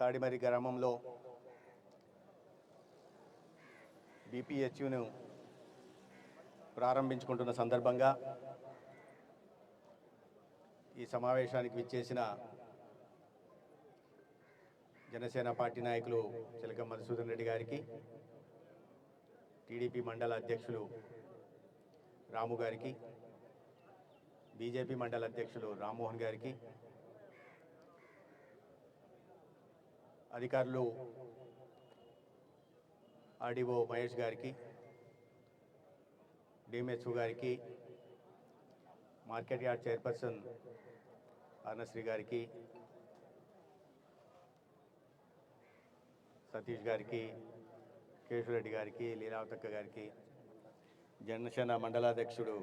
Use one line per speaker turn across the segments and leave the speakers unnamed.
తాడిమరి గ్రామంలో బీపీహెచ్యును ప్రారంభించుకుంటున్న సందర్భంగా ఈ సమావేశానికి విచ్చేసిన జనసేన పార్టీ నాయకులు చిలక మధుసూదన్ రెడ్డి గారికి టీడీపీ మండల అధ్యక్షులు రాము గారికి బీజేపీ మండల అధ్యక్షులు రామ్మోహన్ గారికి అధికారులు ఆర్డీఓ మహేష్ గారికి డిఎంహెచ్ఓ గారికి మార్కెట్ యార్డ్ చైర్పర్సన్ అర్ణశ్రీ గారికి సతీష్ గారికి కేశవరెడ్డి గారికి లీలావతక్క గారికి జనసేన మండలాధ్యక్షుడు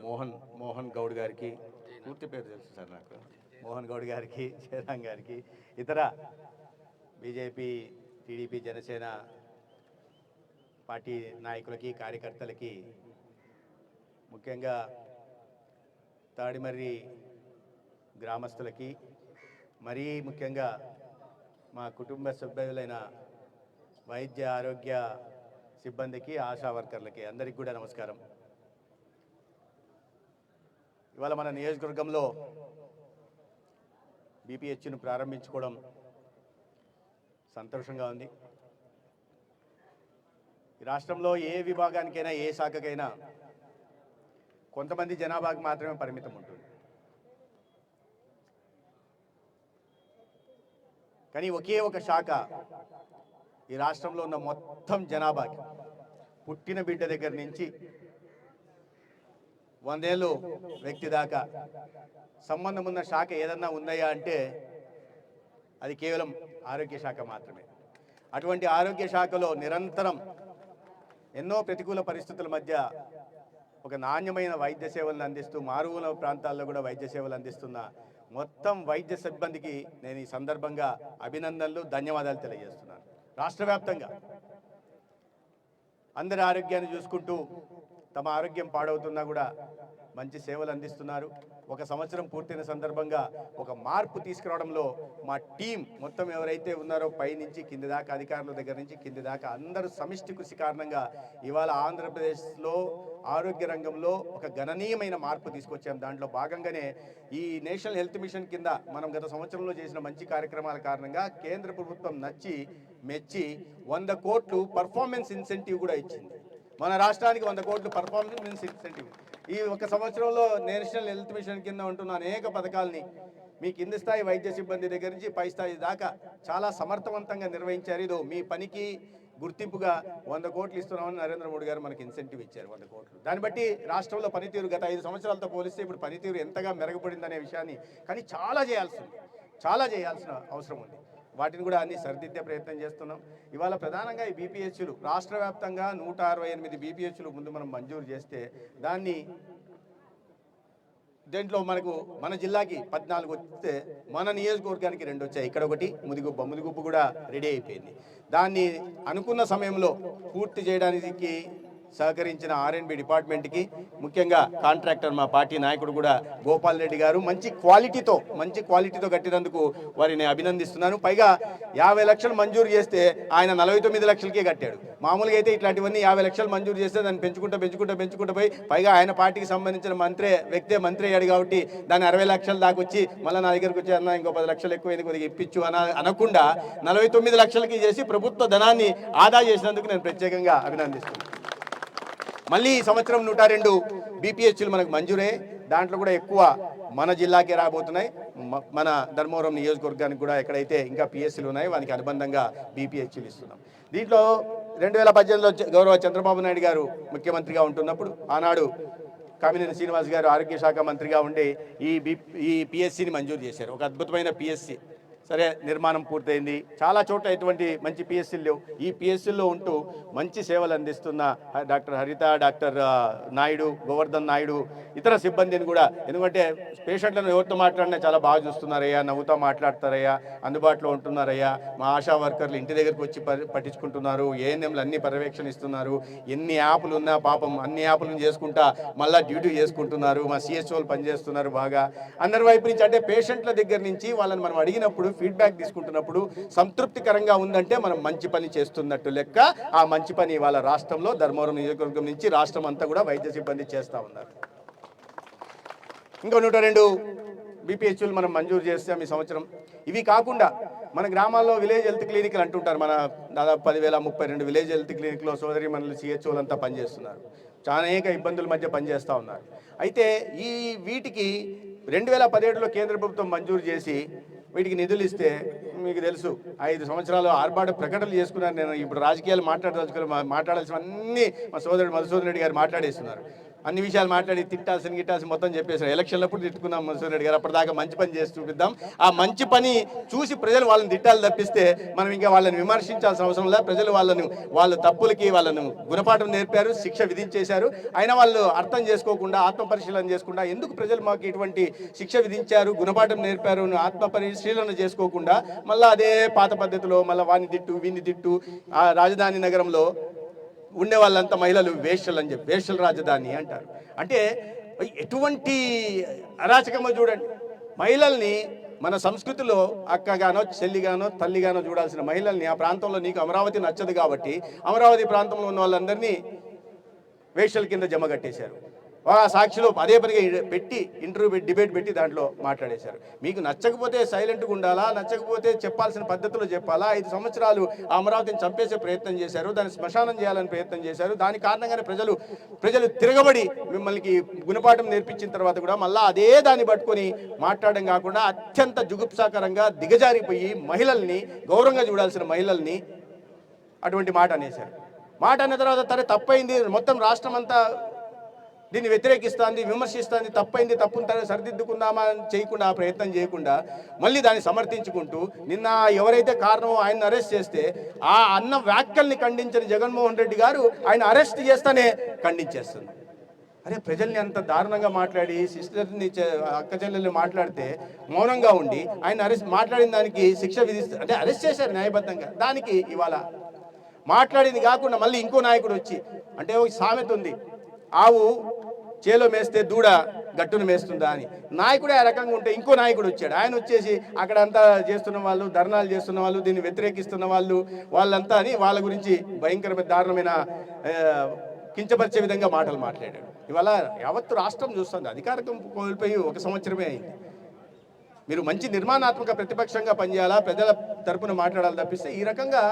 మోహన్ మోహన్ గౌడ్ గారికి పూర్తి పేరు తెలుసు సార్ నాకు మోహన్ గౌడ్ గారికి జయరాం గారికి ఇతర బీజేపీ టీడీపీ జనసేన పార్టీ నాయకులకి కార్యకర్తలకి ముఖ్యంగా తాడిమర్రి గ్రామస్తులకి మరీ ముఖ్యంగా మా కుటుంబ సభ్యులైన వైద్య ఆరోగ్య సిబ్బందికి ఆశా వర్కర్లకి అందరికి కూడా నమస్కారం. ఇవాళ మన నియోజకవర్గంలో బీపీహెచ్ను ప్రారంభించుకోవడం సంతోషంగా ఉంది. ఈ రాష్ట్రంలో ఏ విభాగానికైనా ఏ శాఖకైనా కొంతమంది జనాభాకి మాత్రమే పరిమితం ఉంటుంది. కానీ ఒకే ఒక శాఖ ఈ రాష్ట్రంలో ఉన్న మొత్తం జనాభాకి పుట్టిన బిడ్డ దగ్గర నుంచి వందేళ్ళు వ్యక్తి దాకా సంబంధం ఉన్న శాఖ ఏదన్నా ఉందయా అంటే అది కేవలం ఆరోగ్య శాఖ మాత్రమే. అటువంటి ఆరోగ్య శాఖలో నిరంతరం ఎన్నో ప్రతికూల పరిస్థితుల మధ్య ఒక నాణ్యమైన వైద్య సేవలను అందిస్తూ మారుమూల ప్రాంతాల్లో కూడా వైద్య సేవలు అందిస్తున్న మొత్తం వైద్య సిబ్బందికి నేను ఈ సందర్భంగా అభినందనలు ధన్యవాదాలు తెలియజేస్తున్నాను. రాష్ట్ర వ్యాప్తంగా అందరి ఆరోగ్యాన్ని చూసుకుంటూ తమ ఆరోగ్యం పాడవుతున్నా కూడా మంచి సేవలు అందిస్తున్నారు. ఒక సంవత్సరం పూర్తయిన సందర్భంగా ఒక మార్పు తీసుకురావడంలో మా టీం మొత్తం ఎవరైతే ఉన్నారో పైనుంచి కింది దాకా అధికారుల దగ్గర నుంచి కింది దాకా అందరూ సమిష్టి కృషి కారణంగా ఇవాళ ఆంధ్రప్రదేశ్లో ఆరోగ్య రంగంలో ఒక గణనీయమైన మార్పు తీసుకొచ్చాం. దాంట్లో భాగంగానే ఈ నేషనల్ హెల్త్ మిషన్ కింద మనం గత సంవత్సరంలో చేసిన మంచి కార్యక్రమాల కారణంగా కేంద్ర ప్రభుత్వం నచ్చి మెచ్చి వంద కోట్లు పర్ఫార్మెన్స్ ఇన్సెంటివ్ కూడా ఇచ్చింది. మన రాష్ట్రానికి వంద కోట్లు పర్ఫార్మెన్స్ ఇన్సెంటివ్ ఈ ఒక సంవత్సరంలో నేషనల్ హెల్త్ మిషన్ కింద ఉంటున్న అనేక పథకాలని మీ కింది స్థాయి వైద్య సిబ్బంది దగ్గర నుంచి పై స్థాయి దాకా చాలా సమర్థవంతంగా నిర్వహించారు. ఇదో మీ పనికి గుర్తింపుగా వంద కోట్లు ఇస్తున్నామని నరేంద్ర మోడీ గారు మనకి ఇన్సెంటివ్ ఇచ్చారు వంద కోట్లు. దాన్ని బట్టి రాష్ట్రంలో పనితీరు గత ఐదు సంవత్సరాలతో పోలిస్తే ఇప్పుడు పనితీరు ఎంతగా మెరుగుపడిందనే విషయాన్ని కానీ చాలా చేయాల్సి ఉంది చాలా చేయాల్సిన అవసరం ఉంది. వాటిని కూడా అన్ని సరిదిద్దే ప్రయత్నం చేస్తున్నాం. ఇవాళ ప్రధానంగా ఈ బీపీహెచ్లు రాష్ట్ర వ్యాప్తంగా నూట అరవై ఎనిమిది బీపీహెచ్లు ముందు మనం మంజూరు చేస్తే దాన్ని దీంట్లో మనకు మన జిల్లాకి పద్నాలుగు వస్తే మన నియోజకవర్గానికి రెండు వచ్చాయి. ఇక్కడ ఒకటి ముదిగుబ్బ ముదిగుబ్బ కూడా రెడీ అయిపోయింది. దాన్ని అనుకున్న సమయంలో పూర్తి చేయడానికి సహకరించిన ఆర్ఎన్బి డిపార్ట్మెంట్కి ముఖ్యంగా కాంట్రాక్టర్ మా పార్టీ నాయకుడు కూడా గోపాల్ రెడ్డి గారు మంచి క్వాలిటీతో మంచి క్వాలిటీతో కట్టినందుకు వారిని అభినందిస్తున్నాను. పైగా యాభై లక్షలు మంజూరు చేస్తే ఆయన నలభై తొమ్మిది లక్షలకే కట్టాడు. మామూలుగా అయితే ఇట్లాంటివన్నీ యాభై లక్షలు మంజూరు చేస్తే దాన్ని పెంచుకుంటూ పెంచుకుంటూ పెంచుకుంటూ పోయి పైగా ఆయన పార్టీకి సంబంధించిన మంత్రే వ్యక్తే మంత్రి అయ్యాడు కాబట్టి దాన్ని అరవై లక్షల దాకా వచ్చి మళ్ళీ నా దగ్గరకు వచ్చి అన్న ఇంకో పది లక్షలు ఎక్కువ కొద్దిగా ఇప్పించు అన అనకుండా నలభై తొమ్మిది లక్షలకి చేసి ప్రభుత్వ ధనాన్ని ఆదా చేసినందుకు నేను ప్రత్యేకంగా అభినందిస్తున్నాను. మళ్ళీ ఈ సంవత్సరం నూట రెండు బీపీహెచ్లు మనకు మంజూరే. దాంట్లో కూడా ఎక్కువ మన జిల్లాకే రాబోతున్నాయి. మన ధర్మవరం నియోజకవర్గానికి కూడా ఎక్కడైతే ఇంకా పిఎస్సీలు ఉన్నాయో వానికి అనుబంధంగా బీపీహెచ్లు ఇస్తున్నాం. దీంట్లో రెండు వేల పద్దెనిమిదిలో గౌరవ చంద్రబాబు నాయుడు గారు ముఖ్యమంత్రిగా ఉంటున్నప్పుడు ఆనాడు కామినేని శ్రీనివాస్ గారు ఆరోగ్య శాఖ మంత్రిగా ఉండి ఈ బి ఈ పిఎస్సిని మంజూరు చేశారు. ఒక అద్భుతమైన పిఎస్సి సరే నిర్మాణం పూర్తయింది. చాలా చోట్ల ఇటువంటి మంచి పిఎస్సీలు లేవు. ఈ పిఎస్సీల్లో ఉంటూ మంచి సేవలు అందిస్తున్న డాక్టర్ హరిత డాక్టర్ నాయుడు గోవర్ధన్ నాయుడు ఇతర సిబ్బందిని కూడా ఎందుకంటే పేషెంట్లను ఎవరితో మాట్లాడినా చాలా బాగా చూస్తున్నారయ్యా నవ్వుతో మాట్లాడతారయ్యా అందుబాటులో ఉంటున్నారయ్యా మా ఆశా వర్కర్లు ఇంటి దగ్గరికి వచ్చి పట్టించుకుంటున్నారు ఏఎన్ఎంలు అన్ని పర్యవేక్షణిస్తున్నారు ఎన్ని యాప్లు ఉన్నా పాపం అన్ని యాప్లను చేసుకుంటా మళ్ళీ డ్యూటీ చేసుకుంటున్నారు మా సిఎస్ఓలు పనిచేస్తున్నారు బాగా. అందరి వైపు నుంచి అంటే పేషెంట్ల దగ్గర నుంచి వాళ్ళని మనం అడిగినప్పుడు ఫీడ్బ్యాక్ తీసుకుంటున్నప్పుడు సంతృప్తికరంగా ఉందంటే మనం మంచి పని చేస్తున్నట్టు లెక్క ఆ మంచి పని ఇవాళ రాష్ట్రంలో ధర్మవరం నియోజకవర్గం నుంచి రాష్ట్రం అంతా కూడా వైద్య సిబ్బంది చేస్తూ ఉన్నారు. ఇంకో నూట రెండు బీపీహెచ్లు మనం మంజూరు చేస్తాం ఈ సంవత్సరం. ఇవి కాకుండా మన గ్రామాల్లో విలేజ్ హెల్త్ క్లినిక్లు అంటుంటారు. మన దాదాపు పదివేల ముప్పై రెండు విలేజ్ హెల్త్ క్లినిక్లో సోదరి మనలు సిహెచ్ఓలంతా పనిచేస్తున్నారు. చాలా అనేక ఇబ్బందుల మధ్య పనిచేస్తూ ఉన్నారు. అయితే ఈ వీటికి రెండు వేల పదిహేడులో కేంద్ర ప్రభుత్వం మంజూరు చేసి వీటికి నిధులు ఇస్తే మీకు తెలుసు ఐదు సంవత్సరాలు ఆర్భాట ప్రకటనలు చేసుకున్నారు నేను. ఇప్పుడు రాజకీయాలు మాట్లాడదలుచుకుని మాట్లాడాల్సినవన్నీ మా సోదరుడు మధుసూదన్ రెడ్డి గారు మాట్లాడేస్తున్నారు. అన్ని విషయాలు మాట్లాడి తిట్టాల్సిన గిట్టాల్సిన మొత్తం చెప్పేసారు ఎలక్షన్లప్పుడు తిట్టుకున్నాం మధుసూదన్ రెడ్డి గారు. అప్పటిదాకా మంచి పని చేసి చూపిద్దాం. ఆ మంచి పని చూసి ప్రజలు వాళ్ళని తిట్టాలి తప్పిస్తే మనం ఇంకా వాళ్ళని విమర్శించాల్సిన అవసరం లేదు. ప్రజలు వాళ్ళను వాళ్ళ తప్పులకి వాళ్ళను గుణపాఠం నేర్పారు శిక్ష విధించేశారు. అయినా వాళ్ళు అర్థం చేసుకోకుండా ఆత్మ పరిశీలన చేసుకుండా ఎందుకు ప్రజలు మాకు ఇటువంటి శిక్ష విధించారు గుణపాఠం నేర్పారు అని ఆత్మ పరిశీలన చేసుకోకుండా మళ్ళీ అదే పాత పద్ధతిలో మళ్ళీ వాని తిట్టు వీని తిట్టు ఆ రాజధాని నగరంలో ఉండే వాళ్ళంతా మహిళలు వేషలు అని చెప్పి వేషల రాజధాని అంటారు. అంటే ఎటువంటి అరాచకమో చూడండి. మహిళల్ని మన సంస్కృతిలో అక్కగానో చెల్లిగానో తల్లిగానో చూడాల్సిన మహిళల్ని ఆ ప్రాంతంలో నీకు అమరావతి నచ్చదు కాబట్టి అమరావతి ప్రాంతంలో ఉన్న వాళ్ళందరినీ వేషల కింద జమ కట్టేశారు. సాక్షిలో అదే పనిగా పెట్టి ఇంటర్వ్యూ డిబేట్ పెట్టి దాంట్లో మాట్లాడేశారు. మీకు నచ్చకపోతే సైలెంట్గా ఉండాలా? నచ్చకపోతే చెప్పాల్సిన పద్ధతిలో చెప్పాలా? ఐదు సంవత్సరాలు అమరావతిని చంపేసే ప్రయత్నం చేశారు దాన్ని శ్మశానం చేయాలని ప్రయత్నం చేశారు. దాని కారణంగానే ప్రజలు ప్రజలు తిరగబడి మిమ్మల్ని గుణపాఠం నేర్పించిన తర్వాత కూడా మళ్ళీ అదే దాన్ని పట్టుకొని మాట్లాడడం కాకుండా అత్యంత జుగుప్సాకరంగా దిగజారిపోయి మహిళల్ని గౌరవంగా చూడాల్సిన మహిళల్ని అటువంటి మాట అనేశారు. మాట అన్న తర్వాత తరే తప్పైంది. మొత్తం రాష్ట్రం అంతా దీన్ని వ్యతిరేకిస్తుంది విమర్శిస్తుంది తప్పైంది తప్పును తన సరిదిద్దుకుందామా అని చేయకుండా ప్రయత్నం చేయకుండా మళ్ళీ దాన్ని సమర్థించుకుంటూ నిన్న ఎవరైతే కారణమో ఆయన అరెస్ట్ చేస్తే ఆ అన్న వ్యాఖ్యల్ని ఖండించిన జగన్మోహన్ రెడ్డి గారు ఆయన అరెస్ట్ చేస్తానే ఖండించేస్తుంది అరే ప్రజల్ని అంత దారుణంగా మాట్లాడి సిస్టర్ని అక్క చెల్లెల్ని మాట్లాడితే మౌనంగా ఉండి ఆయన అరెస్ట్ మాట్లాడిన దానికి శిక్ష విధిస్తారు అంటే అరెస్ట్ చేశారు న్యాయబద్ధంగా. దానికి ఇవాళ మాట్లాడింది కాకుండా మళ్ళీ ఇంకో నాయకుడు వచ్చి అంటే ఒక సామెత ఉంది. ఆవు చేలో మేస్తే దూడ గట్టును మేస్తుందా అని. నాయకుడే ఆ రకంగా ఉంటే ఇంకో నాయకుడు వచ్చాడు. ఆయన వచ్చేసి అక్కడ అంతా చేస్తున్న వాళ్ళు ధర్నాలు చేస్తున్న వాళ్ళు దీన్ని వ్యతిరేకిస్తున్న వాళ్ళు వాళ్ళంతా అని వాళ్ళ గురించి భయంకరమైన దారుణమైన కించపరిచే విధంగా మాటలు మాట్లాడాడు. ఇవాళ యావత్తు రాష్ట్రం చూస్తుంది. అధికారం కోల్పోయి ఒక సంవత్సరమే అయింది. మీరు మంచి నిర్మాణాత్మక ప్రతిపక్షంగా పనిచేయాలా? ప్రజల తరపున మాట్లాడాలి తప్పిస్తే ఈ రకంగా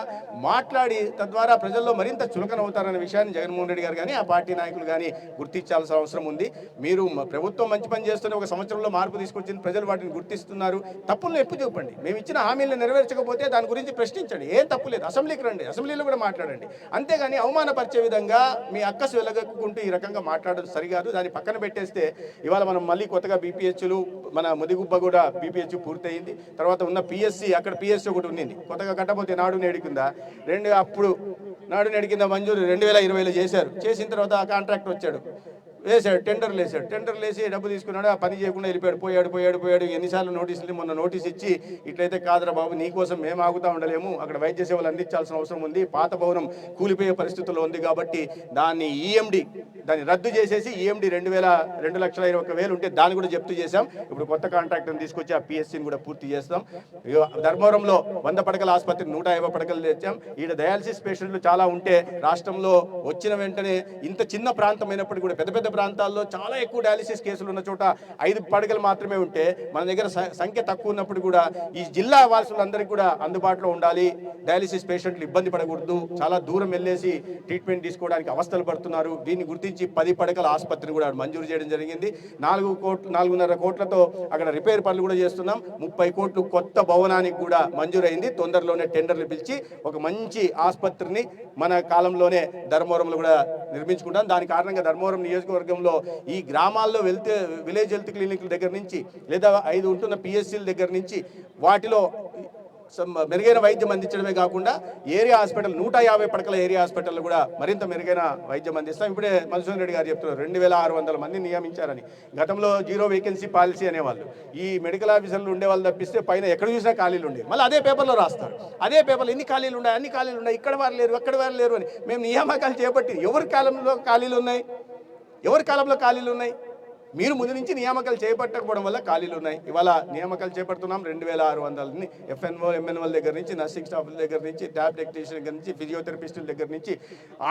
మాట్లాడి తద్వారా ప్రజల్లో మరింత చులకన అవుతారనే విషయాన్ని జగన్మోహన్ రెడ్డి గారు కానీ ఆ పార్టీ నాయకులు కానీ గుర్తించాల్సిన అవసరం ఉంది. మీరు ప్రభుత్వం మంచి పని చేస్తున్న ఒక సంవత్సరంలో మార్పు తీసుకొచ్చింది. ప్రజలు వాటిని గుర్తిస్తున్నారు. తప్పులను ఎప్పు చూపండి? మేము ఇచ్చిన హామీలను నెరవేర్చకపోతే దాని గురించి ప్రశ్నించండి. ఏం తప్పు లేదు. అసెంబ్లీకి రండి. అసెంబ్లీలో కూడా మాట్లాడండి. అంతేగాని అవమానపరిచే విధంగా మీ అక్కసు వెలగక్కుంటూ ఈ రకంగా మాట్లాడడం సరికాదు. దాన్ని పక్కన పెట్టేస్తే ఇవాళ మనం మళ్ళీ కొత్తగా బీపీహెచ్లు మన ముదిగుబ్బ కూడా బీపీహెచ్ పూర్తయింది. తర్వాత ఉన్న పిఎస్సి అక్కడ పిఎస్సి ఒకటి ఉంది కొత్తగా కట్టబోతే నాడు నేడు కింద రెండు అప్పుడు నాడు నేడు కింద మంజూరు రెండు వేల ఇరవైలో చేశారు. చేసిన తర్వాత ఆ కాంట్రాక్ట్ వచ్చాడు. వేసాడు టెండర్లు వేసాడు టెండర్లు వేసి డబ్బు తీసుకున్నాడు ఆ పని చేయకుండా వెళ్ళిపోయాడు. పోయాడు పోయాడు పోయాడు. ఎన్నిసార్లు నోటీసులు మొన్న నోటీస్ ఇచ్చి ఇట్లయితే కాదురా బాబు నీకోసం మేము ఆగుతా ఉండలేము. అక్కడ వైద్య సేవలు అందించాల్సిన అవసరం ఉంది. పాత భవనం కూలిపోయే పరిస్థితుల్లో ఉంది కాబట్టి దాన్ని ఈఎండి దాన్ని రద్దు చేసేసి ఈఎండి రెండు వేల రెండు లక్షల ఇరవై ఒక వేలు ఉంటే దాన్ని కూడా జప్తు చేశాం. ఇప్పుడు కొత్త కాంట్రాక్టర్ని తీసుకొచ్చి ఆ పిఎస్సిని కూడా పూర్తి చేస్తాం. ధర్మవరంలో వంద పడకల ఆసుపత్రి నూట యాభై పడకలు తెచ్చాం. ఈడ డయాలసిస్ పేషెంట్లు చాలా ఉంటే రాష్ట్రంలో వచ్చిన వెంటనే ఇంత చిన్న ప్రాంతం అయినప్పటికీ కూడా పెద్ద పెద్ద ప్రాంతాల్లో చాలా ఎక్కువ డయాలసిస్ కేసులు ఉన్న చోట ఐదు పడకలు మాత్రమే ఉంటే మన దగ్గర సంఖ్య తక్కువ ఉన్నప్పుడు కూడా ఈ జిల్లా వాసులందరికీ కూడా అందుబాటులో ఉండాలి. డయాలసిస్ పేషెంట్లు ఇబ్బంది పడకూడదు. చాలా దూరం వెళ్ళేసి ట్రీట్మెంట్ తీసుకోవడానికి అవస్థలు పడుతున్నారు. దీన్ని గుర్తించి పది పడకల ఆసుపత్రిని కూడా మంజూరు చేయడం జరిగింది. నాలుగు కోట్లు నాలుగున్నర కోట్లతో అక్కడ రిపేర్ పనులు కూడా చేస్తున్నాం. ముప్పై కోట్లు కొత్త భవనానికి కూడా మంజూరైంది. తొందరలోనే టెండర్లు పిలిచి ఒక మంచి ఆసుపత్రిని మన కాలంలోనే ధర్మవరంలో కూడా నిర్మించుకుంటాం. దాని కారణంగా ధర్మవరం నియోజకవర్గంలో ఈ గ్రామాల్లో వెళ్తే విలేజ్ హెల్త్ క్లినిక్ల దగ్గర నుంచి లేదా ఐదు ఉంటున్న పిఎస్సీల దగ్గర నుంచి వాటిలో మెరుగైన వైద్యం అందించడమే కాకుండా ఏరియా హాస్పిటల్ నూట యాభై పడకల ఏరియా హాస్పిటల్ కూడా మరింత మెరుగైన వైద్యం అందిస్తాం. ఇప్పుడే మధుసూదన్ రెడ్డి గారు చెప్తున్నారు రెండు వేల ఆరు వందల మందిని నియమించారని. గతంలో జీరో వేకెన్సీ పాలసీ అనేవాళ్ళు. ఈ మెడికల్ ఆఫీసర్లు ఉండేవాళ్ళు తప్పిస్తే పైన ఎక్కడ చూసినా ఖాళీలు ఉండేవి. మళ్ళీ అదే పేపర్లో రాస్తారు. అదే పేపర్లో ఎన్ని ఖాళీలు ఉన్నాయి అన్ని ఖాళీలు ఉన్నాయి ఇక్కడ వారు లేరు అక్కడ వారు లేరు అని. మేము నియామకాలు చేపట్టి ఎవరి కాలంలో ఖాళీలు ఉన్నాయి? ఎవరి కాలంలో ఖాళీలు ఉన్నాయి? మీరు ముందు నుంచి నియామకాలు చేపట్టకపోవడం వల్ల ఖాళీలు ఉన్నాయి. ఇవాళ నియామకాలు చేపడుతున్నాం రెండు వేల ఆరు వందలని. ఎఫ్ఎన్ఓ ఎంఎన్ఓల దగ్గర నుంచి నర్సింగ్ స్టాఫ్ల దగ్గర నుంచి ట్యాబ్ టెక్నీషియన్ దగ్గర నుంచి ఫిజియోథెరపిస్టుల దగ్గర నుంచి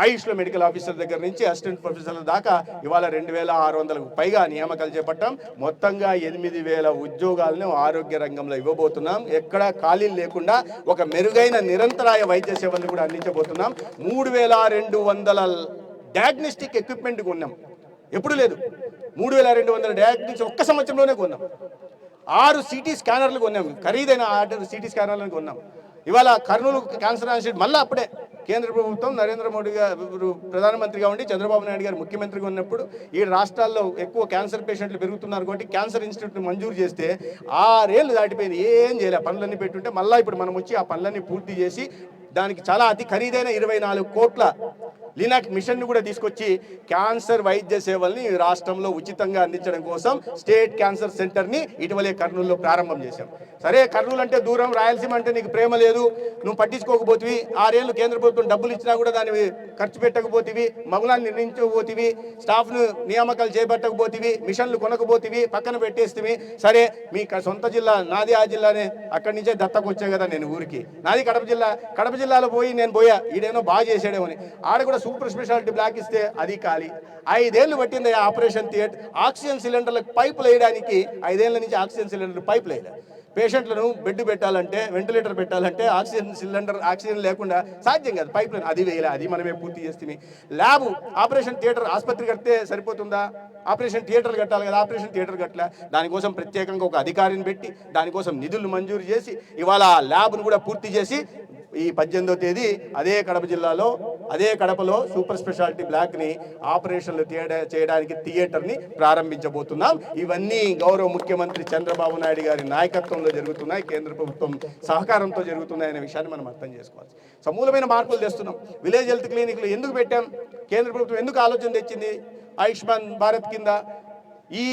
ఆయుష్లో మెడికల్ ఆఫీసర్ దగ్గర నుంచి అసిస్టెంట్ ప్రొఫెసర్ల దాకా ఇవాళ రెండు వేల ఆరు వందలకు పైగా నియామకాలు చేపట్టాం. మొత్తంగా ఎనిమిది వేల ఉద్యోగాలను ఆరోగ్య రంగంలో ఇవ్వబోతున్నాం. ఎక్కడ ఖాళీలు లేకుండా ఒక మెరుగైన నిరంతరాయ వైద్య సేవలను కూడా అందించబోతున్నాం. మూడు వేల రెండు వందల డయాగ్నోస్టిక్ ఎక్విప్మెంట్ కొన్నాం. ఎప్పుడు లేదు. మూడు వేల రెండు వందల డయాగ్నోస్టిక్స్ ఒక్క సంవత్సరంలోనే కొన్నాం. ఆరు సిటీ స్కానర్లు కొన్నాం. ఖరీదైన ఆర్డర్ సిటీ స్కానర్లను కొన్నాం. ఇవాళ కర్నూలు క్యాన్సర్ ఇన్స్టిట్యూట్ మళ్ళీ అప్పుడే కేంద్ర ప్రభుత్వం నరేంద్ర మోడీ గారు ప్రధానమంత్రిగా ఉండి చంద్రబాబు నాయుడు గారు ముఖ్యమంత్రిగా ఉన్నప్పుడు ఈ రాష్ట్రాల్లో ఎక్కువ క్యాన్సర్ పేషెంట్లు పెరుగుతున్నారు కాబట్టి క్యాన్సర్ ఇన్స్టిట్యూట్ మంజూరు చేస్తే ఆరేళ్ళు దాటిపోయింది. ఏం చేయలే. పనులన్నీ పెట్టుంటే మళ్ళీ ఇప్పుడు మనం వచ్చి ఆ పనులన్నీ పూర్తి చేసి దానికి చాలా అతి ఖరీదైన ఇరవై నాలుగు కోట్ల లీనాక్ మిషన్ కూడా తీసుకొచ్చి క్యాన్సర్ వైద్య సేవల్ని రాష్ట్రంలో ఉచితంగా అందించడం కోసం స్టేట్ క్యాన్సర్ సెంటర్ని ఇటీవలే కర్నూలులో ప్రారంభం చేశాం. సరే కర్నూలు అంటే దూరం రాయలసీమ అంటే నీకు ప్రేమ లేదు నువ్వు పట్టించుకోకపోతివి ఆరేళ్ళు కేంద్ర ప్రభుత్వం డబ్బులు ఇచ్చినా కూడా దాన్ని ఖర్చు పెట్టకపోతివి మగులాన్ని నిర్ణయించకపోతివి స్టాఫ్ను నియామకాలు చేపట్టకపోతివి మిషన్లు కొనకపోతివి పక్కన పెట్టేస్తే సరే మీ సొంత జిల్లా నాది ఆ జిల్లానే అక్కడి నుంచే దత్తకు కదా నేను ఊరికి. నాది కడప జిల్లా కడప జిల్లాలో పోయి నేను పోయా ఈడేనో బాగా చేసాడేమో అని. ఆడ కూడా సూపర్ స్పెషాలిటీ బ్లాక్ ఇస్తే అది ఖాళీ. ఐదేళ్ళు పట్టింది ఆ ఆపరేషన్ థియేటర్. ఆక్సిజన్ సిలిండర్లకు పైపులు వేయడానికి ఐదేళ్ళ నుంచి ఆక్సిజన్ సిలిండర్ పైపులు వేయలేదు. పేషెంట్లను బెడ్ పెట్టాలంటే వెంటిలేటర్ పెట్టాలంటే ఆక్సిజన్ సిలిండర్ ఆక్సిజన్ లేకుండా సాధ్యం కాదు. పైప్ లైన్ అది వేయలే అది మనమే పూర్తి చేస్తుంది ల్యాబ్ ఆపరేషన్ థియేటర్ ఆసుపత్రి కడితే సరిపోతుందా? ఆపరేషన్ థియేటర్ కట్టాలి కదా ఆపరేషన్ థియేటర్ కట్టలే. దానికోసం ప్రత్యేకంగా ఒక అధికారిని పెట్టి దానికోసం నిధులు మంజూరు చేసి ఇవాళ ఆ ల్యాబ్ను కూడా పూర్తి చేసి ఈ పద్దెనిమిదో తేదీ అదే కడప జిల్లాలో అదే కడపలో సూపర్ స్పెషాలిటీ బ్లాక్ని ఆపరేషన్లు చేయడానికి థియేటర్ని ప్రారంభించబోతున్నాం. ఇవన్నీ గౌరవ ముఖ్యమంత్రి చంద్రబాబు నాయుడు గారి నాయకత్వంలో జరుగుతున్నాయి కేంద్ర ప్రభుత్వం సహకారంతో జరుగుతున్నాయనే విషయాన్ని మనం అర్థం చేసుకోవాలి. సమూలమైన మార్పులు తెస్తున్నాం. విలేజ్ హెల్త్ క్లినిక్లు ఎందుకు పెట్టాం? కేంద్ర ప్రభుత్వం ఎందుకు ఆలోచన తెచ్చింది? ఆయుష్మాన్ భారత్ కింద ఈ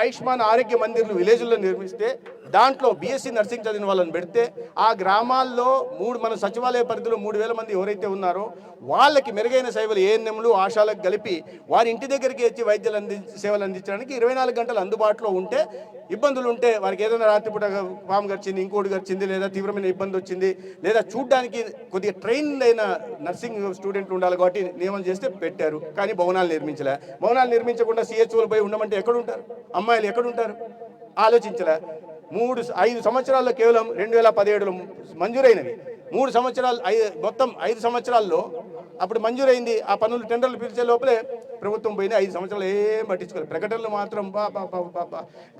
ఆయుష్మాన్ ఆరోగ్య మందిర్లు విలేజ్లో నిర్మిస్తే దాంట్లో బీఎస్సీ నర్సింగ్ చదివిన వాళ్ళని పెడితే ఆ గ్రామాల్లో మూడు మన సచివాలయ పరిధిలో మూడు వేల మంది ఎవరైతే ఉన్నారో వాళ్ళకి మెరుగైన సేవలు ఏఎన్ఎంలు ఆశాలకు కలిపి వారి ఇంటి దగ్గరికి వచ్చి వైద్యులు అంది సేవలు అందించడానికి ఇరవై నాలుగు గంటలు అందుబాటులో ఉంటే ఇబ్బందులు ఉంటే వారికి ఏదైనా రాత్రిపూట పాము గడిచింది ఇంకోటి గడిచింది లేదా తీవ్రమైన ఇబ్బంది వచ్చింది లేదా చూడ్డానికి కొద్దిగా ట్రైన్ అయిన నర్సింగ్ స్టూడెంట్లు ఉండాలి కాబట్టి నియమం చేస్తే పెట్టారు. కానీ భవనాలు నిర్మించలే. భవనాలు నిర్మించకుండా సిహెచ్ఓలు పోయి ఉండమంటే ఎక్కడ ఉంటారు అమ్మాయిలు ఎక్కడ ఉంటారు ఆలోచించలే. మూడు ఐదు సంవత్సరాల్లో కేవలం రెండు వేల పదిహేడులో మంజూరైనవి మూడు సంవత్సరాలు ఐదు మొత్తం ఐదు సంవత్సరాల్లో అప్పుడు మంజూరైంది. ఆ పనులు టెండర్లు పిలిచే లోపలే ప్రభుత్వం పోయింది. ఐదు సంవత్సరాలు ఏం పట్టించుకోలేదు. ప్రకటనలు మాత్రం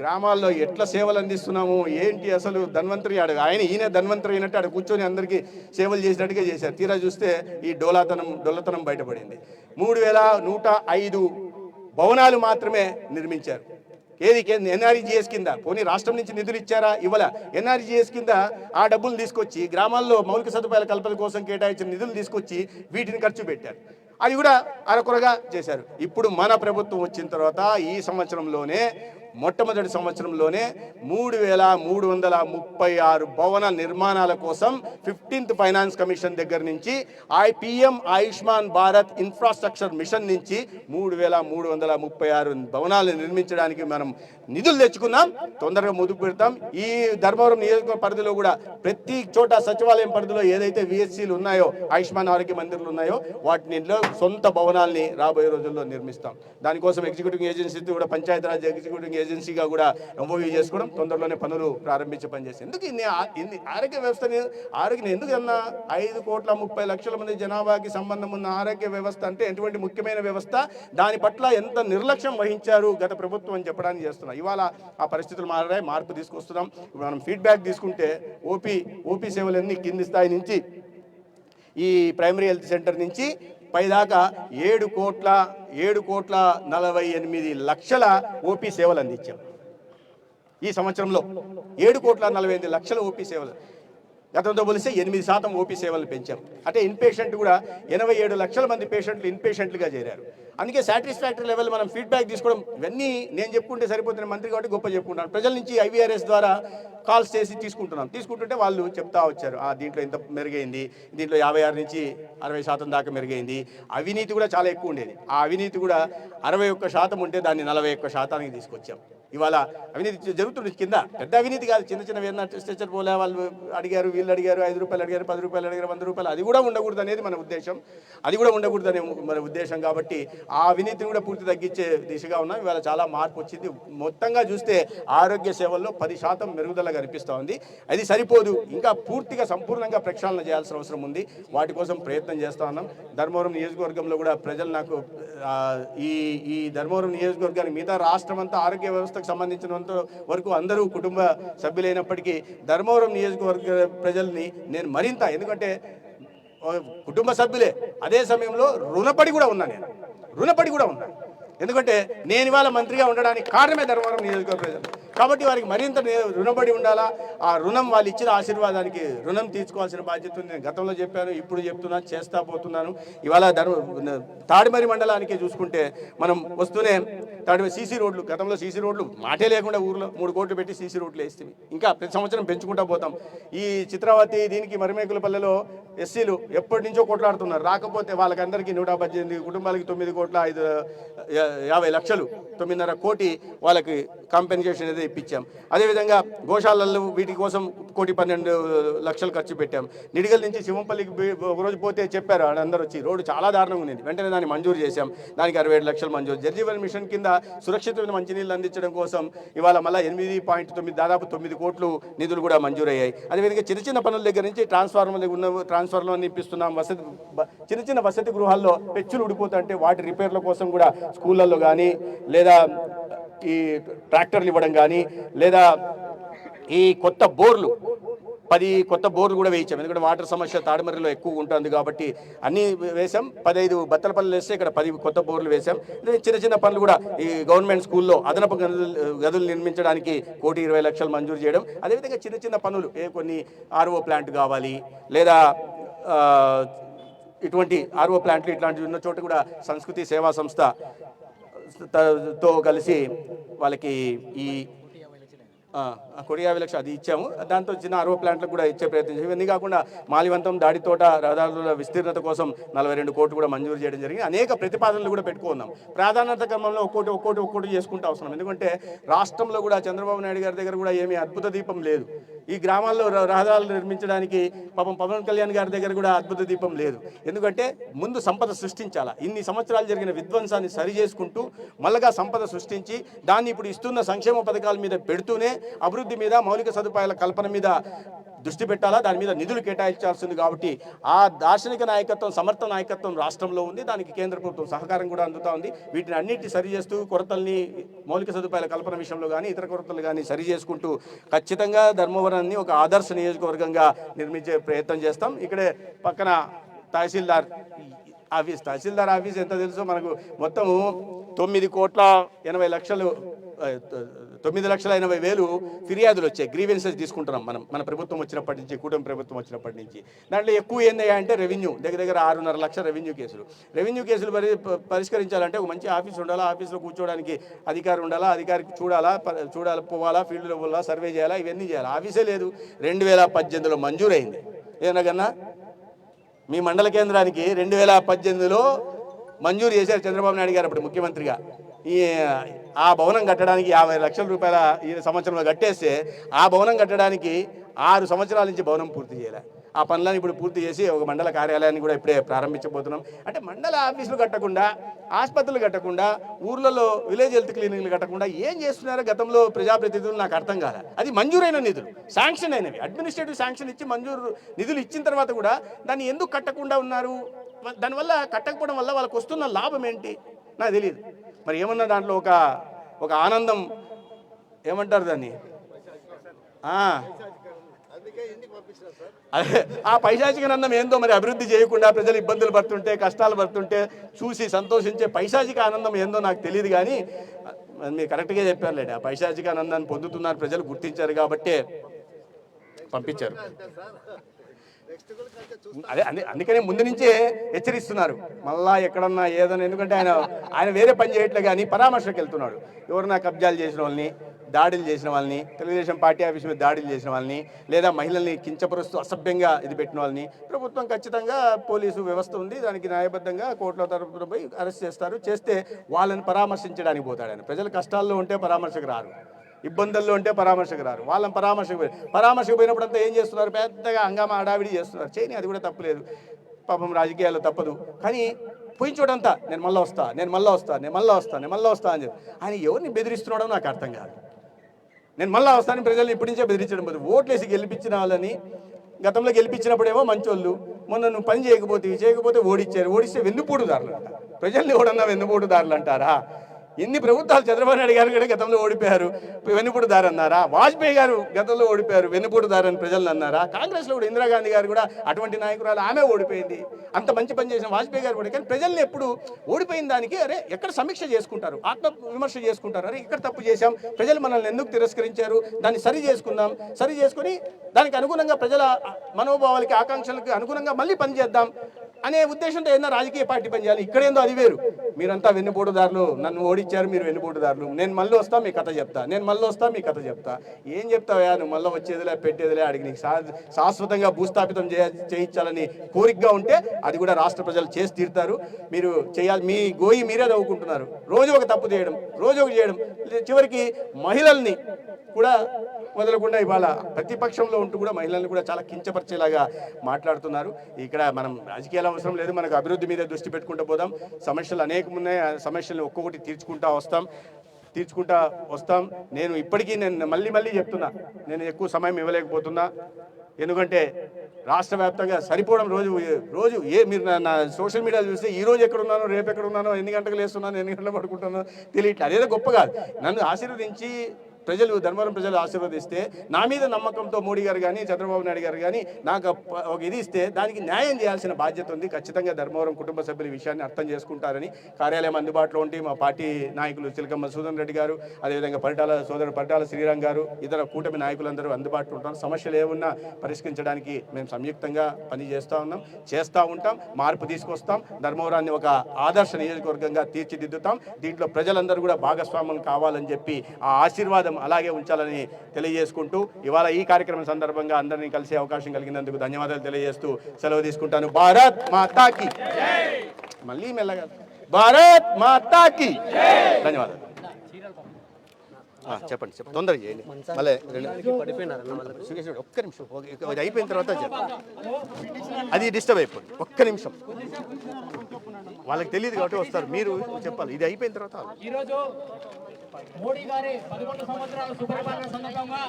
గ్రామాల్లో ఎట్లా సేవలు అందిస్తున్నాము? ఏంటి అసలు ధన్వంతరి ఆడ? ఆయన ఈయన ధన్వంతరి అయినట్టు ఆడ కూర్చొని అందరికీ సేవలు చేసినట్టుగా చేశారు. తీరా చూస్తే ఈ డోలాతనం డొల్లతనం బయటపడింది. మూడు వేల నూట ఐదు భవనాలు మాత్రమే నిర్మించారు. ఏది ఎన్ఆర్జీఎస్ కింద? పోనీ రాష్ట్రం నుంచి నిధులు ఇచ్చారా? ఇవ్వాల. ఎన్ఆర్జీఎస్ కింద ఆ డబ్బులు తీసుకొచ్చి గ్రామాల్లో మౌలిక సదుపాయాల కల్పన కోసం కేటాయించిన నిధులు తీసుకొచ్చి వీటిని ఖర్చు పెట్టారు. అది కూడా అరకొరగా చేశారు. ఇప్పుడు మన ప్రభుత్వం వచ్చిన తర్వాత ఈ సంవత్సరంలోనే మొట్టమొదటి సంవత్సరంలోనే మూడు వేల మూడు వందల ముప్పై ఆరు భవన నిర్మాణాల కోసం ఫిఫ్టీన్త్ ఫైనాన్స్ కమిషన్ దగ్గర నుంచి IPM Ayushman Bharat infrastructure mission నుంచి మూడు వేల మూడు వందల ముప్పై ఆరు భవనాలు నిర్మించడానికి మనం నిధులు తెచ్చుకున్నాం తొందరగా ముందుకు పెడతాం. ఈ ధర్మవరం నియోజకవర్గ పరిధిలో కూడా ప్రతి చోట సచివాలయం పరిధిలో ఏదైతే విఎస్సీలు ఉన్నాయో ఆయుష్మాన్ ఆరోగ్య మందిర్లు ఉన్నాయో వాటినిలో సొంత భవనాల్ని రాబోయే రోజుల్లో నిర్మిస్తాం. దానికోసం ఎగ్జిక్యూటివ్ ఏజెన్సీ కూడా పంచాయతీరాజ్ ఎగ్జిక్యూటివ్ ఏజెన్సీగా కూడా ఎంఓవీ చేసుకోవడం తొందరలోనే పనులు ప్రారంభించే పని ఎందుకు ఇన్ని ఇన్ని ఆరోగ్య వ్యవస్థని ఆరోగ్యం ఎందుకు అన్నా ఐదు కోట్ల ముప్పై లక్షల మంది జనాభాకి సంబంధం ఉన్న ఆరోగ్య వ్యవస్థ అంటే ఎటువంటి ముఖ్యమైన వ్యవస్థ? దాని పట్ల ఎంత నిర్లక్ష్యం వహించారు గత ప్రభుత్వం అని చెప్పడానికి చేస్తున్నా. ఇవాళ ఆ పరిస్థితులు మారాయి మార్పు తీసుకొస్తున్నాం. ఇప్పుడు మనం ఫీడ్బ్యాక్ తీసుకుంటే ఓపీ ఓపీ సేవలన్నీ కింది స్థాయి నుంచి ఈ ప్రైమరీ హెల్త్ సెంటర్ నుంచి పైదాకా ఏడు కోట్ల ఏడు కోట్ల నలభై ఎనిమిది లక్షల ఓపీ సేవలు అందించాం. ఈ సంవత్సరంలో ఏడు కోట్ల నలభై ఎనిమిది లక్షల ఓపీ సేవలు. గతంతో పోలిస్తే ఎనిమిది శాతం ఓపీ సేవలు పెంచాం. అంటే ఇన్పేషెంట్ కూడా ఎనభై ఏడు లక్షల మంది పేషెంట్లు ఇన్పేషెంట్లుగా చేరారు. అందుకే సాటిస్ఫాక్టరీ లెవెల్ మనం ఫీడ్బ్యాక్ తీసుకోవడం ఇవన్నీ నేను చెప్పుకుంటే సరిపోతున్న మంత్రి కాబట్టి గొప్ప చెప్పుకుంటాను ప్రజల నుంచి ఐవీఆర్ఎస్ ద్వారా కాల్స్ చేసి తీసుకుంటున్నాం. తీసుకుంటుంటే వాళ్ళు చెప్తా వచ్చారు ఆ దీంట్లో ఇంత మెరుగైంది దీంట్లో యాభై ఆరు నుంచి అరవై శాతం దాకా మెరుగైంది. అవినీతి కూడా చాలా ఎక్కువ ఉండేది. ఆ అవినీతి కూడా అరవై ఒక్క శాతం ఉంటే దాన్ని నలభై ఒక్క శాతానికి తీసుకొచ్చాం. ఇవాళ అవినీతి జరుగుతుంది కింద. పెద్ద అవినీతి కాదు. చిన్న చిన్న ఏదైనా స్ట్రెచర్ పోలే వాళ్ళు అడిగారు వీళ్ళు అడిగారు ఐదు రూపాయలు అడిగారు పది రూపాయలు అడిగారు వంద రూపాయలు. అది కూడా ఉండకూడదు అనేది మన ఉద్దేశం. అది కూడా ఉండకూడదు అనే మన ఉద్దేశం కాబట్టి ఆ అవినీతిని కూడా పూర్తి తగ్గించే దిశగా ఉన్నాం. ఇవాళ చాలా మార్పు వచ్చింది. మొత్తంగా చూస్తే ఆరోగ్య సేవల్లో పది శాతం మెరుగుదల కనిపిస్తూ ఉంది. అది సరిపోదు. ఇంకా పూర్తిగా సంపూర్ణంగా ప్రక్షాళన చేయాల్సిన అవసరం ఉంది. వాటి కోసం ప్రయత్నం చేస్తా ఉన్నాం. ధర్మవరం నియోజకవర్గంలో కూడా ప్రజలు నాకు ఈ ఈ ధర్మవరం నియోజకవర్గానికి మిగతా రాష్ట్రం అంతా ఆరోగ్య వ్యవస్థ వ్యవస్థకు సంబంధించినంత వరకు అందరూ కుటుంబ సభ్యులైనప్పటికీ ధర్మవరం నియోజకవర్గ ప్రజల్ని నేను మరింత ఎందుకంటే కుటుంబ సభ్యులే. అదే సమయంలో రుణపడి కూడా ఉన్నా నేను. రుణపడి కూడా ఉన్నా. ఎందుకంటే నేను ఇవాళ మంత్రిగా ఉండడానికి కారణమే ధర్మవరం నియోజకవర్గ ప్రజలు. కాబట్టి వారికి మరింత రుణపడి ఉండాలా? ఆ రుణం వాళ్ళు ఇచ్చిన ఆశీర్వాదానికి రుణం తీర్చుకోవాల్సిన బాధ్యత ఉంది. నేను గతంలో చెప్పాను ఇప్పుడు చెప్తున్నాను చేస్తా పోతున్నాను. ఇవాళ ధర్మ తాడిమరి మండలానికి చూసుకుంటే మనం వస్తూనే తాడిమరి సీసీ రోడ్లు గతంలో సీసీ రోడ్లు మాటే లేకుండా ఊర్లో మూడు కోట్లు పెట్టి సీసీ రోడ్లు వేస్తే ఇంకా ప్రతి సంవత్సరం పెంచుకుంటా పోతాం. ఈ చిత్రావతి దీనికి మరిమేకులపల్లెలో ఎస్సీలు ఎప్పటి నుంచో కొట్లాడుతున్నారు. రాకపోతే వాళ్ళకందరికీ నూట పద్దెనిమిది కుటుంబాలకి తొమ్మిది కోట్ల ఐదు యాభై లక్షలు తొమ్మిదిన్నర కోటి వాళ్ళకి కాంపెన్సేషన్ అనేది ఇప్పించాం. అదేవిధంగా గోశాలలు వీటి కోసం కోటి పన్నెండు లక్షలు ఖర్చు పెట్టాం. నిడిగల్ నుంచి శివంపల్లికి ఒకరోజు ఒక రోజు పోతే చెప్పారు అందరూ వచ్చి రోడ్డు చాలా దారుణంగా ఉంది వెంటనే దాన్ని మంజూరు చేశాం. దానికి అరవై ఏడు లక్షలు మంజూరు. జర్జీవన్ మిషన్ కింద సురక్షితమైన మంచినీళ్ళు అందించడం కోసం ఇవాళ మళ్ళీ ఎనిమిది పాయింట్ తొమ్మిది దాదాపు తొమ్మిది కోట్లు నిధులు కూడా మంజూరయ్యాయి. అదేవిధంగా చిన్న చిన్న పనుల దగ్గర నుంచి ట్రాన్స్ఫార్మర్ ఉన్న ట్రాన్స్ఫార్మర్ ఇప్పిస్తున్నాం. వసతి చిన్న చిన్న వసతి గృహాల్లో పెచ్చులు ఉడిపోతుంటే వాటి రిపేర్ల కోసం కూడా స్కూళ్ళల్లో కానీ లేదా ఈ ట్రాక్టర్లు ఇవ్వడం కానీ లేదా ఈ కొత్త బోర్లు పది కొత్త బోర్లు కూడా వేయించాం. ఎందుకంటే వాటర్ సమస్య తాడిమర్రిలో ఎక్కువ ఉంటుంది కాబట్టి అన్నీ వేసాం. పదహైదు బత్తల పనులు వేస్తే ఇక్కడ పది కొత్త బోర్లు వేసాం. చిన్న చిన్న పనులు కూడా ఈ గవర్నమెంట్ స్కూల్లో అదనపు గదులు గదులు నిర్మించడానికి కోటి ఇరవై లక్షలు మంజూరు చేయడం. అదేవిధంగా చిన్న చిన్న పనులు ఏ కొన్ని ఆర్ఓ ప్లాంట్ కావాలి లేదా ఇటువంటి ఆర్ఓ ప్లాంట్లు ఇట్లాంటివి ఉన్న చోట కూడా సంస్కృతి సేవా సంస్థ తో కలిసి వాళ్ళకి ఈ ఆ, ఆ అది ఇచ్చాము. దాంతో చిన్న అరవ ప్లాంట్లకు కూడా ఇచ్చే ప్రయత్నం చేసి ఇవన్నీ కాకుండా మాలివంతం దాడి తోట రహదారుల విస్తీర్ణత కోసం నలభై రెండు కోట్లు కూడా మంజూరు చేయడం జరిగింది. అనేక ప్రతిపాదనలు కూడా పెట్టుకున్నాం. ప్రాధాన్యత క్రమంలో ఒక్కోటి ఒక్కోటి ఒక్కోటి చేసుకుంటూ అవసరం. ఎందుకంటే రాష్ట్రంలో కూడా చంద్రబాబు నాయుడు గారి దగ్గర కూడా ఏమీ అద్భుత దీపం లేదు. ఈ గ్రామాల్లో రహదారులు నిర్మించడానికి పాపం పవన్ కళ్యాణ్ గారి దగ్గర కూడా అద్భుత దీపం లేదు. ఎందుకంటే ముందు సంపద సృష్టించాలా. ఇన్ని సంవత్సరాలు జరిగిన విధ్వంసాన్ని సరి చేసుకుంటూ మళ్ళగా సంపద సృష్టించి దాన్ని ఇప్పుడు ఇస్తున్న సంక్షేమ పథకాల మీద పెడుతూనే అభివృద్ధి మీద మౌలిక సదుపాయాల కల్పన మీద దృష్టి పెట్టాలా? దాని మీద నిధులు కేటాయించాల్సింది కాబట్టి ఆ దార్శనిక నాయకత్వం సమర్థ నాయకత్వం రాష్ట్రంలో ఉంది. దానికి కేంద్ర ప్రభుత్వం సహకారం కూడా అందుతా ఉంది. వీటిని అన్నింటినీ సరి చేస్తూ కొరతల్ని మౌలిక సదుపాయాల కల్పన విషయంలో కానీ ఇతర కొరతలు కానీ సరి చేసుకుంటూ ఖచ్చితంగా ధర్మవరాన్ని ఒక ఆదర్శ నియోజకవర్గంగా నిర్మించే ప్రయత్నం చేస్తాం. ఇక్కడే పక్కన తహసీల్దార్ ఆఫీస్. తహసీల్దార్ ఆఫీస్ ఎంత తెలుసో మనకు మొత్తము తొమ్మిది కోట్ల ఎనభై లక్షలు తొమ్మిది లక్షల ఎనభై వేలు ఫిర్యాదులు వచ్చాయి. గ్రీవెన్సెస్ తీసుకుంటున్నాం మనం. మన ప్రభుత్వం వచ్చినప్పటి నుంచి కూటమి ప్రభుత్వం వచ్చినప్పటి నుంచి. దాంట్లో ఎక్కువ ఏందయ్యా అంటే రెవెన్యూ దగ్గర దగ్గర ఆరున్నర లక్షల రెవెన్యూ కేసులు. రెవెన్యూ కేసులు పరి పరిష్కరించాలంటే ఒక మంచి ఆఫీస్ ఉండాలా? ఆఫీస్లో కూర్చోవడానికి అధికారి ఉండాలా? అధికారికి చూడాలా? చూడాలి? పోవాలా? ఫీల్డ్లో పోవాలా? సర్వే చేయాలా? ఇవన్నీ చేయాలి? ఆఫీసే లేదు. రెండు వేల పద్దెనిమిదిలో మంజూరైంది ఏదన్నా మీ మండల కేంద్రానికి రెండు వేల పద్దెనిమిదిలో మంజూరు చేశారు చంద్రబాబు నాయుడు గారు అప్పుడు ముఖ్యమంత్రిగా. ఈ ఆ భవనం కట్టడానికి యాభై లక్షల రూపాయల ఈ సంవత్సరంలో కట్టేస్తే ఆ భవనం కట్టడానికి ఆరు సంవత్సరాల నుంచి భవనం పూర్తి చేయాలి. ఆ పనులను ఇప్పుడు పూర్తి చేసి ఒక మండల కార్యాలయాన్ని కూడా ఇప్పుడే ప్రారంభించబోతున్నాం. అంటే మండల ఆఫీసులు కట్టకుండా ఆసుపత్రులు కట్టకుండా ఊర్లలో విలేజ్ హెల్త్ క్లినిక్లు కట్టకుండా ఏం చేస్తున్నారో గతంలో ప్రజాప్రతినిధులు నాకు అర్థం కాలే. అది మంజూరైన నిధులు శాంక్షన్ అయినవి. అడ్మినిస్ట్రేటివ్ శాంక్షన్ ఇచ్చి మంజూరు నిధులు ఇచ్చిన తర్వాత కూడా దాన్ని ఎందుకు కట్టకుండా ఉన్నారు? దానివల్ల కట్టకపోవడం వల్ల వాళ్ళకి వస్తున్న లాభం ఏంటి? నాకు తెలియదు మరి ఏమన్నా దాంట్లో ఒక ఒక ఆనందం ఏమంటారు దాన్ని? ఆ. అదే ఆ పైశాచికానందం ఏందో మరి అభివృద్ధి చేయకుండా ప్రజలు ఇబ్బందులు పడుతుంటే కష్టాలు పడుతుంటే చూసి సంతోషించే పైశాచిక ఆనందం ఏందో నాకు తెలియదు కానీ మీరు కరెక్ట్గా చెప్పారులేండి. ఆ పైశాచిక ఆనందాన్ని పొందుతున్నారు ప్రజలు గుర్తించారు కాబట్టే పంపించారు. అదే అందు- అందుకనే ముందు నుంచే హెచ్చరిస్తున్నారు. మళ్ళా ఎక్కడన్నా ఏదన్నా ఎందుకంటే ఆయన ఆయన వేరే పని చేయట్లే కానీ పరామర్శకు వెళ్తున్నాడు. ఎవరన్నా కబ్జాలు చేసిన వాళ్ళని దాడులు చేసిన వాళ్ళని తెలుగుదేశం పార్టీ ఆఫీస్ మీద దాడులు చేసిన వాళ్ళని లేదా మహిళల్ని కించపరుస్తూ అసభ్యంగా ఇది పెట్టిన వాళ్ళని ప్రభుత్వం ఖచ్చితంగా పోలీసు వ్యవస్థ ఉంది దానికి న్యాయబద్ధంగా కోర్టుల తరపున పోయి అరెస్ట్ చేస్తారు. చేస్తే వాళ్ళని పరామర్శించడానికి పోతాడు ఆయన. ప్రజలు కష్టాల్లో ఉంటే పరామర్శకు రారు. ఇబ్బందుల్లో ఉంటే పరామర్శకు రారు. వాళ్ళని పరామర్శకు పరామర్శకు పోయినప్పుడు అంతా ఏం చేస్తున్నారు? పెద్దగా హంగామా హడావిడి చేస్తున్నారు. చేయని అది కూడా తప్పలేదు. పాపం రాజకీయాల్లో తప్పదు. కానీ పోయిన చోటంతా నేను మళ్ళీ వస్తా నేను మళ్ళీ వస్తా నేను మళ్ళీ వస్తా నేను మళ్ళీ వస్తా అని చెప్పి ఆయన ఎవరిని బెదిరిస్తున్నాడో నాకు అర్థం కాదు. నేను మళ్ళీ వస్తాను ప్రజల్ని ఇప్పటి నుంచే బెదిరించడం పోదు ఓట్లేసి గెలిపించిన వాళ్ళని గతంలో గెలిపించినప్పుడేమో మంచోళ్ళు. మొన్న నువ్వు పని చేయకపోతే చేయకపోతే ఓడిచ్చారు. ఓడిస్తే వెన్నుపోటుదారులు అంట ప్రజల్ని ఎవడన్నా వెన్నుపోటుదారులు అంటారా ఎన్ని ప్రభుత్వాలు చంద్రబాబు నాయుడు గారు కూడా గతంలో ఓడిపోయారు. వెన్నుపోటుదారు అన్నారా? వాజ్పేయి గారు గతంలో ఓడిపోయారు. వెన్నుపోటుదారు అని ప్రజలు అన్నారా? కాంగ్రెస్లో కూడా ఇందిరాగాంధీ గారు కూడా అటువంటి నాయకురాలు ఆమె ఓడిపోయింది. అంత మంచి పని చేసిన వాజ్పేయి గారు కూడా. కానీ ప్రజల్ని ఎప్పుడు ఓడిపోయిన దానికి అరే ఎక్కడ సమీక్ష చేసుకుంటారు? ఆత్మ విమర్శ చేసుకుంటారు. అరే ఇక్కడ తప్పు చేశాం. ప్రజలు మనల్ని ఎందుకు తిరస్కరించారు? దాన్ని సరి చేసుకుందాం. సరి చేసుకుని దానికి అనుగుణంగా ప్రజల మనోభావాలకి ఆకాంక్షలకు అనుగుణంగా మళ్ళీ పనిచేద్దాం అనే ఉద్దేశంతో ఏదైనా రాజకీయ పార్టీ పనిచేయాలి ఇక్కడేందో అది వేరు. మీరంతా వెన్నుపోటుదారులు. నన్ను ఓడి ఇచ్చారు మీరు వెన్నుపోటుదారులు నేను మళ్ళీ వస్తా మీ కథ చెప్తా. నేను మళ్ళీ వస్తా మీ కథ చెప్తా. ఏం చెప్తావా నువ్వు మళ్ళీ వచ్చేదిలే పెట్టేదిలే అడిగి నీకు శా- శాశ్వతంగా భూస్థాపితం చేయ చేయించాలని కోరికగా ఉంటే అది కూడా రాష్ట్ర ప్రజలు చేసి తీరుతారు. మీరు చేయాలి మీ గోయి మీరే చదువుకుంటున్నారు రోజు ఒక తప్పు చేయడం రోజు ఒక చేయడం. చివరికి మహిళల్ని కూడా వదలకుండా ఇవాళ ప్రతిపక్షంలో ఉంటూ కూడా మహిళల్ని కూడా చాలా కించపరిచేలాగా మాట్లాడుతున్నారు. ఇక్కడ మనం రాజకీయాలు అవసరం లేదు మనకు అభివృద్ధి మీద దృష్టి పెట్టుకుంటూ పోదాం. సమస్యలు అనేకం ఉన్నాయి ఆ సమస్యలను ఒక్కొక్కటి తీర్చుకుంటూ వస్తాం తీర్చుకుంటా వస్తాం. నేను ఇప్పటికీ నేను మళ్ళీ మళ్ళీ చెప్తున్నా నేను ఎక్కువ సమయం ఇవ్వలేకపోతున్నా. ఎందుకంటే రాష్ట్ర వ్యాప్తంగా సరిపోవడం రోజు రోజు ఏ మీరు నా- సోషల్ మీడియా చూస్తే ఈ రోజు ఎక్కడ ఉన్నానో రేపు ఎక్కడ ఉన్నానో ఎన్ని గంటలకు లేస్తున్నానో ఎన్ని గంటలు పడుకుంటున్నానో తెలియట్లేదు అదేదో గొప్ప కాదు. నన్ను ఆశీర్వదించి ప్రజలు ధర్మవరం ప్రజలు ఆశీర్వదిస్తే నా మీద నమ్మకంతో మోడీ గారు కానీ చంద్రబాబు నాయుడు గారు కానీ నాకు ఒక- ఇది ఇస్తే దానికి న్యాయం చేయాల్సిన బాధ్యత ఉంది. ఖచ్చితంగా ధర్మవరం కుటుంబ సభ్యుల విషయాన్ని అర్థం చేసుకుంటారని కార్యాలయం అందుబాటులో ఉండి మా పార్టీ నాయకులు చిలకమ్మ సుధన్ రెడ్డి గారు అదేవిధంగా పరిటాల సోదరుడు పరిటాల శ్రీరామ్ గారు ఇతర కూటమి నాయకులందరూ అందుబాటులో ఉంటారు. సమస్యలు ఏమున్నా పరిష్కరించడానికి మేము సంయుక్తంగా పని చేస్తూ ఉన్నాం చేస్తూ ఉంటాం మార్పు తీసుకొస్తాం. ధర్మవరాన్ని ఒక ఆదర్శ నియోజకవర్గంగా తీర్చిదిద్దుతాం. దీంట్లో ప్రజలందరూ కూడా భాగస్వామ్యం కావాలని చెప్పి ఆ ఆశీర్వాదం అలాగే ఉంచాలని తెలియజేసుకుంటూ ఇవాళ ఈ కార్యక్రమం సందర్భంగా అందరినీ కలిసే అవకాశం కలిగినందుకు ధన్యవాదాలు తెలియజేస్తూ సెలవు తీసుకుంటాను. భారత్ మాతాకి. మళ్ళీ మెల్లగా. భారత్ మాతాకి. ధన్యవాదాలు. చెప్పండి చెప్పండి. తొందరగా చేయండి. మళ్ళీ రెండు ఒక్క నిమిషం అయిపోయిన తర్వాత అది డిస్టర్బ్ అయిపోయింది ఒక్క నిమిషం. వాళ్ళకి తెలియదు కాబట్టి వస్తారు. మీరు చెప్పాలి. ఇది అయిపోయిన తర్వాత
మోడీ గారి పదకొండు సంవత్సరాల సుపరిపాలన సందర్భంగా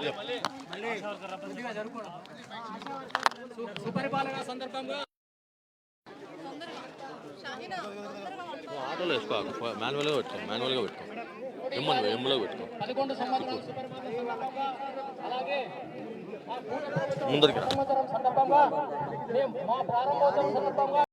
సుపరిపాలన సందర్భంగా
ఆటోలో వేసుకో మాన్యువల్గా పెట్టుకో మాన్యువల్గా పెట్టుకో. ఎమ్ములో పెట్టుకో.
అలాగే
ముందరికి రా.